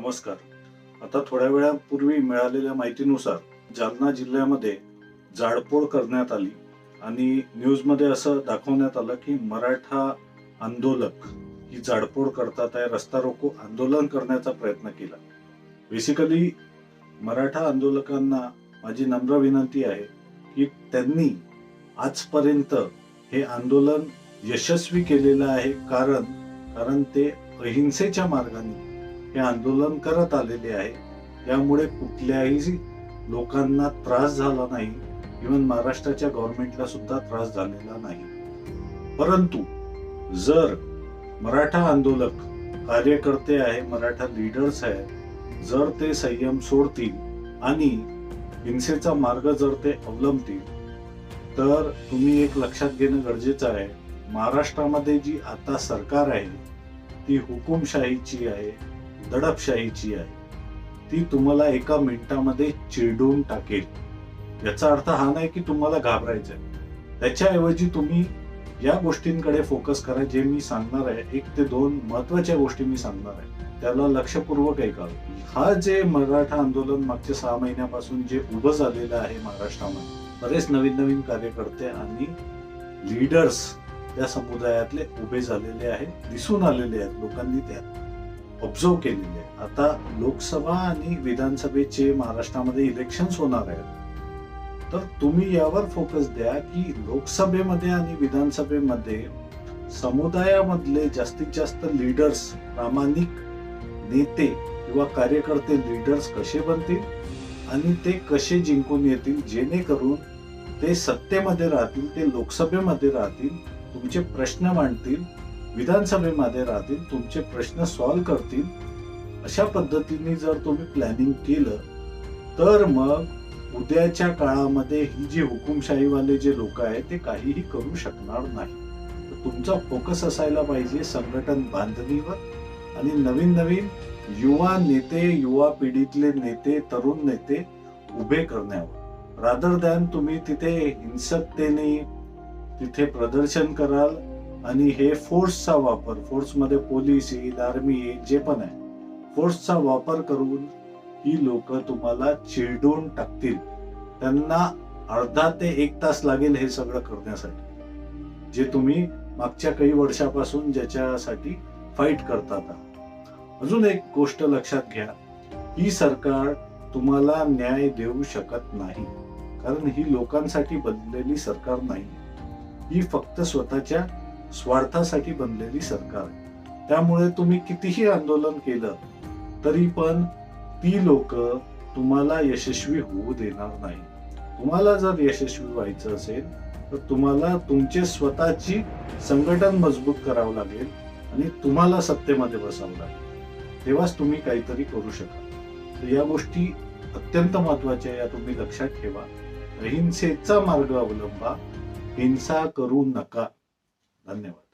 नमस्कार. आता थोड्या वेळापूर्वी मिळालेल्या माहितीनुसार जालना जिल्ह्यामध्ये जाळपोळ करण्यात आली आणि न्यूजमध्ये असं दाखवण्यात आलं की मराठा आंदोलक ही जाळपोळ करतात आहे रस्ता रोको आंदोलन करण्याचा प्रयत्न केला. बेसिकली मराठा आंदोलकांना माझी नम्र विनंती आहे की त्यांनी आजपर्यंत हे आंदोलन यशस्वी केलेलं आहे. कारण कारण ते अहिंसेच्या मार्गाने हे आंदोलन करत आलेले आहे. त्यामुळे कुठल्याही लोकांना त्रास झाला नाही. इवन महाराष्ट्राच्या गव्हर्नमेंटला सुद्धा त्रास झालेला नाही. परंतु जर मराठा आंदोलक कार्यकर्ते आहे मराठा लीडर्स आहेत जर ते संयम सोडतील आणि हिंसेचा मार्ग जर ते अवलंबतील तर तुम्ही एक लक्षात घेणं गरजेचं आहे. महाराष्ट्रामध्ये जी आता सरकार आहे ती हुकुमशाहीची आहे. दडपशाहीची आहे. ती तुम्हाला एका मिनिटामध्ये चिरडून टाकेल. याचा अर्थ हा नाही की तुम्हाला घाबरायचं आहे त्याच्याऐवजी तुम्ही या गोष्टींकडे फोकस करा. जे मी सांगणार आहे एक ते दोन महत्त्वाच्या गोष्टी मी सांगणार आहे. त्याला लक्षपूर्वक ऐका हा जे मराठा आंदोलन मागच्या सहा महिन्यापासून जे उभं झालेलं आहे महाराष्ट्रामध्ये बरेच नवीन नवीन कार्यकर्ते आणि लीडर्स त्या समुदायातले उभे झालेले आहेत दिसून आलेले आहेत. लोकांनी त्यात ऑब्झर्व केलेली आहे आता लोकसभा आणि विधानसभेचे महाराष्ट्रामध्ये इलेक्शन्स होणार आहेत. तर तुम्ही यावर फोकस द्या की लोकसभेमध्ये आणि विधानसभेमध्ये समुदायामधले जास्तीत जास्त लीडर्स प्रामाणिक नेते किंवा कार्यकर्ते लीडर्स कसे बनतील? आणि ते कसे जिंकून येतील? जेणेकरून ते सत्तेमध्ये राहतील ते लोकसभेमध्ये राहतील तुमचे प्रश्न मांडतील विधानसभेमध्ये राहतील तुमचे प्रश्न सॉल्व्ह करतील. अशा पद्धतीने जर तुम्ही प्लॅनिंग केलं तर मग उद्याच्या काळामध्ये ही जी हुकुमशाहीवाले जे लोक आहेत ते काहीही करू शकणार नाही. तर तुमचा फोकस असायला पाहिजे संघटन बांधणीवर. आणि नवीन नवीन युवा नेते युवा पिढीतले नेते तरुण नेते उभे करण्यावर. रादर दॅन तुम्ही तिथे हिंसकतेने तिथे प्रदर्शन कराल आणि हे फोर्सचा वापर फोर्समध्ये पोलीस येईल आर्मी येईल जे पण आहे फोर्सचा वापर करून ही लोक तुम्हाला चिरडून टाकतील. त्यांना अर्धा ते एक तास लागेल हे सगळं करण्यासाठी. जे तुम्ही मागच्या काही वर्षापासून ज्याच्यासाठी फाईट करतात अजून एक गोष्ट लक्षात घ्या ही सरकार तुम्हाला न्याय देऊ शकत नाही. कारण ही लोकांसाठी बनलेली सरकार नाही. ही फक्त स्वतःच्या स्वार्थासाठी बनलेली सरकार. आहे त्यामुळे तुम्ही कितीही आंदोलन केलं तरी पण ती लोक तुम्हाला यशस्वी होऊ देणार नाही तुम्हाला जर यशस्वी व्हायचं असेल तर तुम्हाला तुमचे स्वतःची संघटन मजबूत करावं लागेल आणि तुम्हाला सत्तेमध्ये बसावं लागेल. तेव्हाच तुम्ही काहीतरी करू शकाल. तर या गोष्टी अत्यंत महत्त्वाच्या या तुम्ही लक्षात ठेवा. अहिंसेचा मार्ग अवलंबा हिंसा करू नका. धन्यवाद.